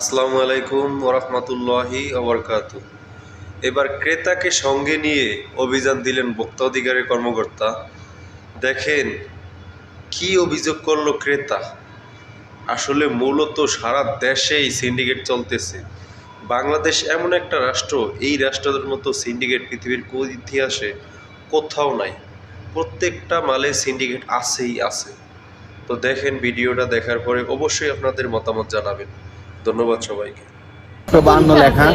আসসালামু আলাইকুম ওরহমতুল্লাহি ওবরকাত। এবার ক্রেতাকে সঙ্গে নিয়ে অভিযান দিলেন ভোক্তা অধিকারের কর্মকর্তা। দেখেন, কি অভিযোগ করল ক্রেতা? আসলে মূলত সারা দেশেই সিন্ডিকেট চলতেছে। বাংলাদেশ এমন একটা রাষ্ট্র, এই রাষ্ট্রের মতো সিন্ডিকেট পৃথিবীর কোন ইতিহাসে কোথাও নাই। প্রত্যেকটা মালে সিন্ডিকেট আছেই আছে। তো দেখেন, ভিডিওটা দেখার পরে অবশ্যই আপনাদের মতামত জানাবেন। ধন্যবাদ সবাইকে। একশো বাহান্ন লেখা।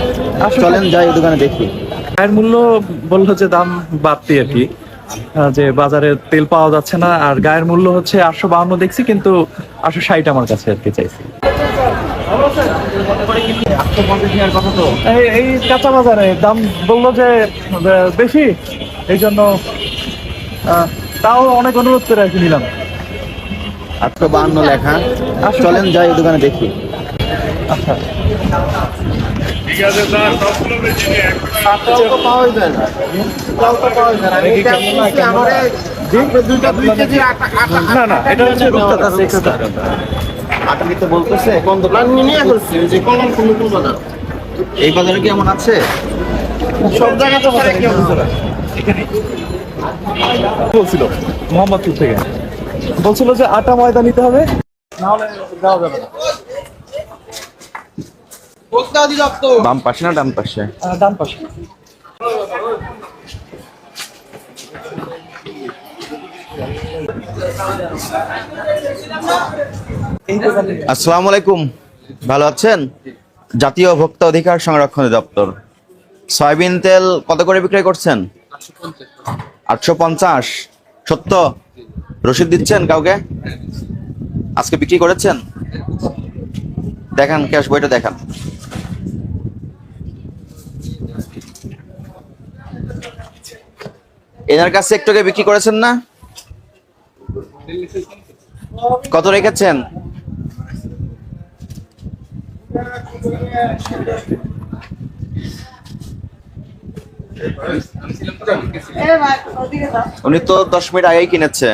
চলেন যাই দোকানে দেখি। গায়ের মূল্য বলল যে দাম বাড়তি আর কি। যে বাজারে তেল পাওয়া যাচ্ছে না আর গায়ের মূল্য হচ্ছে আটশো বাহান্ন দেখছি কিন্তু আটশো ষাট আমার কাছে আর কি চাইছি। এই- কাঁচা বাজারে দাম বলল যে বেশি এই জন্য আহ, তাও অনেক অনুরোধ করে আর কি নিলাম। একশো বাহান্ন লেখা। চলেন যাই দোকানে দেখি। না না এটা হচ্ছে রূপচাঁদা আপনি তো বলতেছে কোন দোকান নিয়ে করছি যে কলম কোনো করব না এই বাজারে কি এমন আছে? সব জায়গায় তো বাজারে কেমন বলছিল মোহাম্মদপুর থেকে। বলছিল যে আটা ময়দা নিতে হবে নাহলে দেওয়া যাবে না। বাম পাশে না ডান পাশে? ডান পাশে। আসসালামু আলাইকুম। ভালো আছেন? জাতীয় ভোক্তা অধিকার সংরক্ষণ দপ্তর। সয়াবিন তেল কত করে বিক্রয় করছেন? আটশো পঞ্চাশ। সত্য? রসিদ দিচ্ছেন কাউকে? আজকে বিক্রি করেছেন? দেখান ক্যাশ বইটা দেখান। এনার কাছে একটু বিক্রি করেছেন না? কত রেখেছেন? উনি তো দশ মিনিট আগেই কিনেছে।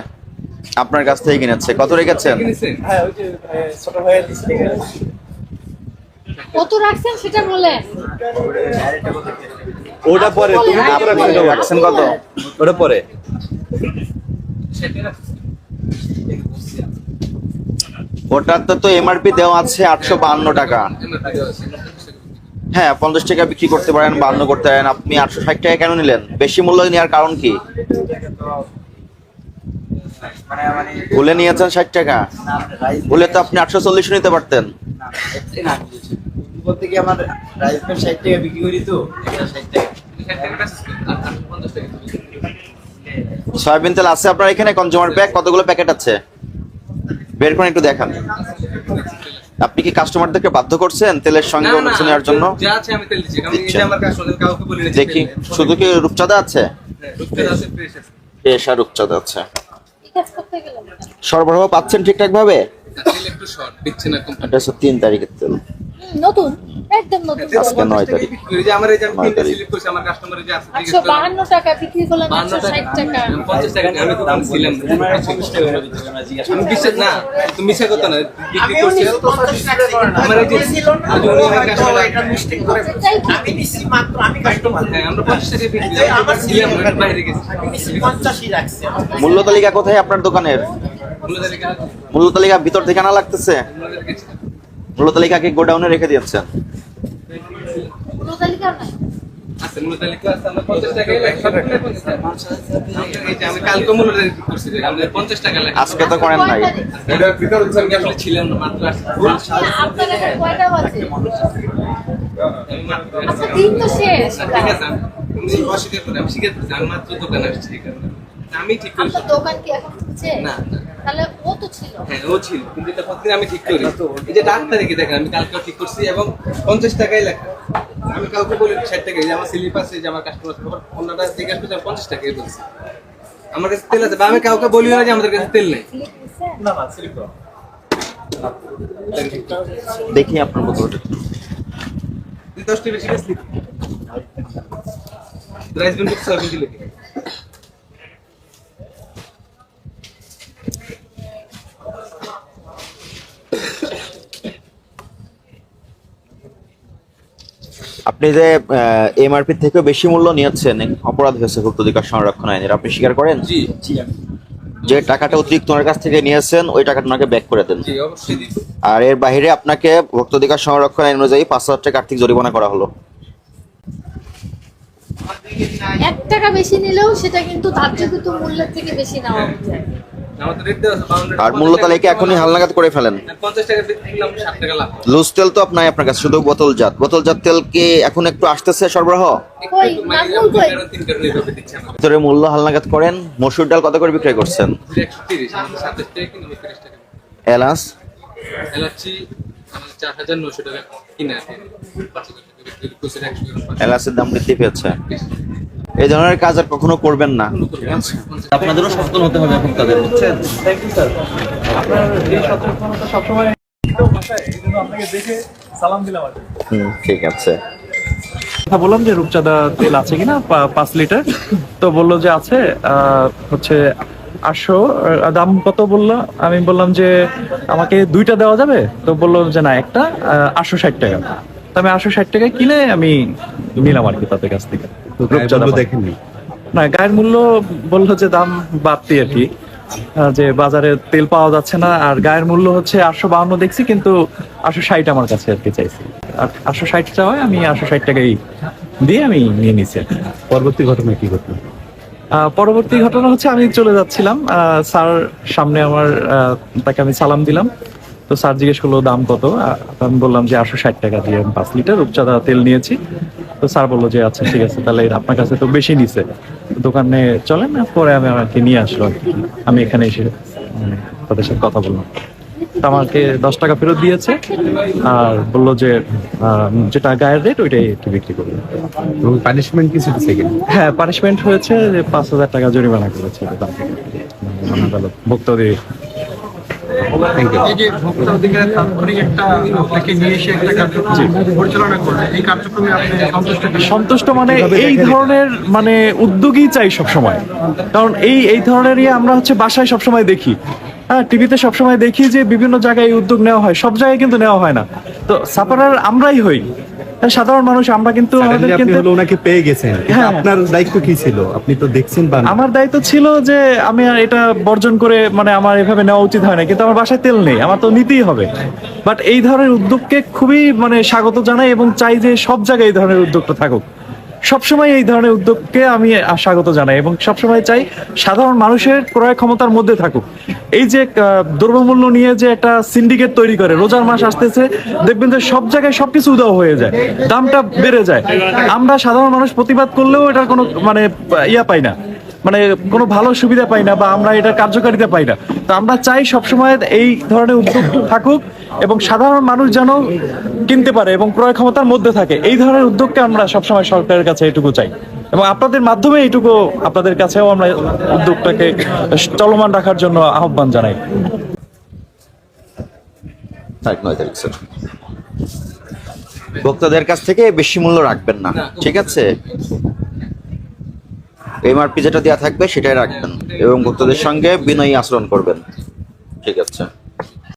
আপনার কাছ থেকে কিনেছে। কত রেখেছেন? কত রাখছেন সেটা বলেন। ওটা পরে তুমি এটা বলো। রাখছেন কত? ওটা পরে। ওটার তো তো এমআরপি দেওয়া আছে আটশো বাহান্ন টাকা। হ্যাঁ পঞ্চাশ টাকা বিক্রি করতে পারেন বান্ন করতে পারেন। আপনি আটশো ষাট টাকা কেন নিলেন? বেশি মূল্য নেওয়ার কারণ কি? ভুলে নিয়েছেন ষাট টাকা। ভুলে তো আপনি আটশো চল্লিশ নিতে পারতেন। বলতে কি আমার টাকা বিক্রি করি তো ষাট টাকা। সয়াবিন তেল আছে আপনার এখানে কনজিউমার প্যাক কতগুলো প্যাকেট আছে? বের করে একটু দেখান। আপনি কি কাস্টমারদেরকে বাধ্য করছেন তেলের সঙ্গে অন্য নেওয়ার জন্য? দেখি শুধু কি রূপচাঁদা আছে? হ্যাঁ, রূপচাঁদা আছে, বেশ আর আছে। ঠিক কাজ করতে গেলাম সরবরাহ পাচ্ছেন ঠিকঠাক ভাবে। এটা তিন তারিখের তেল। নতুন একদম নতুন। আজকে পঞ্চাশ নয় তারিখ। বিক্রি যে আমার এই যে আমি নয় তিনটা তারিখ। করছি, আমার এই যে আছে, আটশো জিজ্ঞেস করলাম, বাহান্ন টাকা বিক্রি একশো ষাট টাকা। আমি পঞ্চাশ টাকা আমি তো দাম ছিলাম। না। আমি বিশ্বাস না তুমি মিশা কথা না বিক্রি করছি। আমার এই যে আজ উনি আমার customer, তাই কি? আমি নিছি মাত্র আমি কাস্টমার হ্যাঁ, আমরা পঞ্চাশ টাকায় বিক্রি করি, আমার ছিলাম বাইরে গেছি। আমি নিছি রাখছি। মূল্য তালিকা কোথায় আপনার দোকানের? মূল্য তালিকা মূল্য তালিকা ভিতর থেকে আনা লাগতেছে? মূল্য তালিকা ছিল। মূল্য তালিকা কি গোডাউনে রেখে দিয়েছেন মিলে লেখা। আজকে তো করেন নাই আমি না, মাত্র আমি আচ্ছা আসছি। দিন তো শেষ না, ঠিক আমি দোকানে ঠিক আছে। আমি ঠিক দোকান কি এখন না, না। তাহলে ও তো ছিল। হ্যাঁ ও ছিল। কিন্তু এটা প্রতিদিন আমি ঠিক করি। এই যে দেখেন আমি কালকে ঠিক করছি এবং পঞ্চাশ টাকাই লেখা। আমি কাউকে বলি ষাট টাকা এই যে আমার স্লিপ আছে যে আমার কাস্টমার অন্যটা জিজ্ঞাসা করছে আমি পঞ্চাশ টাকাই বলছি। আমার কাছে তেল আছে বা আমি কাউকে বলি না যে আমাদের কাছে তেল নেই। দেখি আপনার বোতলটা দশটি বেশি স্লিপ রাইস বিন দিলে আপনি যে এমআরপি থেকেও বেশি মূল্য নিয়েছেন অপরাধ হয়েছে ভোক্তা অধিকার সংরক্ষণ আইনের। আপনি স্বীকার করেন? জি জি যে টাকাটা অতিরিক্ত ওনার কাছ থেকে নিয়েছেন ওই টাকাটা ওনাকে ব্যাক করে দেন। জি অবশ্যই দিব। আর এর বাইরে আপনাকে ভোক্তা অধিকার সংরক্ষণ আইন অনুযায়ী পাঁচ হাজার টাকা আর্থিক জরিমানা করা হলো। এক টাকা বেশি নিলেও সেটা কিন্তু ধার্যকৃত মূল্যের থেকে বেশি নেওয়া যায় আর মূল্য তালিকা এখনই হালনাগাদ করে ফেলেন। পঞ্চাশ টাকা বিক্রি করলাম ষাট টাকা লাভ। লুজ তেল তো আপনার আপনার কাছে শুধু বোতলজাত বোতলজাত তেল কি এখন একটু আসতেছে সরবরাহ? মানে ভিতরে মূল্য হালনাগাদ করেন। মসুর ডাল কত করে বিক্রয় করছেন? এলাচ? এলাচের দাম বৃদ্ধি পেয়েছে। এই ধরনের কাজ আর কখনো করবেন না। আপনাদেরও সচেতন হতে হবে ভোক্তাদের বুঝছেন? থ্যাংক ইউ স্যার আপনার এই সচেতনতা সবসময় ভাষায় এই জন্য আপনাকে দেখে সালাম দিলাম আর কি। হুম, ঠিক আছে। কথা বললাম যে রূপচাঁদা তেল আছে কিনা? পাঁচ লিটার। তো বলল যে আছে আহ, হচ্ছে আটশো দাম কত বলল? আমি বললাম যে আমাকে দুইটা দেওয়া যাবে? তো বলল যে না একটা আটশো ষাট টাকা। তো আমি আটশো ষাট টাকায় কিনে আমি নিলাম আর কি তাদের কাছ থেকে। রূপচাঁদা না গায়ের মূল্য বলল যে দাম বাড়তি আর কি। যে বাজারে তেল পাওয়া যাচ্ছে না আর গায়ের মূল্য হচ্ছে আটশো বাউন্ন দেখছি কিন্তু আটশো ষাট আমার কাছে আর কি চাইছি। আর আটশো ষাট চাওয়ায় আমি আটশো ষাট টাকাই দিয়ে আমি নিয়ে নিছি আর কি। পরবর্তী ঘটনা কি ঘটনা পরবর্তী ঘটনা হচ্ছে আমি চলে যাচ্ছিলাম স্যার সামনে আমার তাকে আমি সালাম দিলাম। তো স্যার জিজ্ঞেস করল দাম কত? আমি বললাম যে আটশো ষাট টাকা দিয়ে আমি পাঁচ লিটার রূপচাঁদা তেল নিয়েছি। তো স্যার বলল যে আচ্ছা ঠিক আছে তাহলে আপনার কাছে তো বেশি নিছে। দোকানে চলেন না পরে আমি আমাকে নিয়ে আসলো আমি এখানে এসে মানে, তাদের সাথে কথা বললাম। আমাকে দশ টাকা ফেরত দিয়েছে আর বলল যে যেটা গায়ের রেট ওইটাই একটু বিক্রি করবে। পানিশমেন্ট কিছু দিচ্ছে হ্যাঁ পানিশমেন্ট হয়েছে যে পাঁচ হাজার টাকা জরিমানা করেছে। তার থেকে। আদালত ভোক্তা দিয়ে থ্যাংক ইউ এই যে ভোক্তা অধিকারের তাৎক্ষণিক একটা আপনাকে নিয়ে এসে একটা কার্যক্রম পরিচালনা করবে এই কার্যক্রমে আপনি সন্তুষ্ট সন্তুষ্ট মানে এই ধরনের মানে উদ্যোগই চাই সবসময়। কারণ এই এই ধরনেরই আমরা হচ্ছে বাসায় সবসময় দেখি। হ্যাঁ টিভিতে সবসময় দেখি যে বিভিন্ন জায়গায় উদ্যোগ নেওয়া হয় সব জায়গায় কিন্তু নেওয়া হয় না। তো সাপারার আমরাই হই। সাধারণ মানুষ আমরা কিন্তু আমাদের কিন্তু ওনাকে পেয়ে গেছেন। হ্যাঁ। আপনার দায়িত্ব কি ছিল? আপনি তো দেখছেন বা আমার দায়িত্ব ছিল যে আমি আর এটা বর্জন করে মানে আমার এভাবে নেওয়া উচিত হয় না কিন্তু আমার বাসায় তেল নেই আমার তো নিতেই হবে। বাট এই ধরনের উদ্যোগকে খুবই মানে স্বাগত জানাই এবং চাই যে সব জায়গায় এই ধরনের উদ্যোগটা থাকুক। সবসময় এই ধরনের উদ্যোগকে আমি স্বাগত জানাই এবং সবসময় চাই সাধারণ মানুষের ক্রয় ক্ষমতার মধ্যে থাকুক। এই যে দ্রব্যমূল্য নিয়ে যে একটা সিন্ডিকেট তৈরি করে, রোজার মাস আসতেছে, দেখবেন যে সব জায়গায় সবকিছু উদাও হয়ে যায়, দামটা বেড়ে যায়। আমরা সাধারণ মানুষ প্রতিবাদ করলেও এটা কোনো মানে ইয়া পাই না। মানে কোনো ভালো সুবিধা পাই না বা আমরা এটা কার্যকারিতা পাই না। তো আমরা চাই সবসময় এই ধরনের উদ্যোগ থাকুক এবং সাধারণ মানুষ যেন কিনতে পারে এবং ক্রয় ক্ষমতার মধ্যে থাকে। এই ধরনের উদ্যোগকে আমরা সবসময় সরকারের কাছে এটুকু চাই। এবং আপনাদের মাধ্যমে এইটুকু আপনাদের কাছেও আমরা উদ্যোগটাকে চলমান রাখার জন্য আহ্বান জানাই। ভোক্তাদের কাছ থেকে বেশি মূল্য রাখবেন না, ঠিক আছে? এমআরপি যেটা দেওয়া থাকবে সেটাই রাখবেন এবং ভক্তদের সঙ্গে বিনয়ী আচরণ করবেন।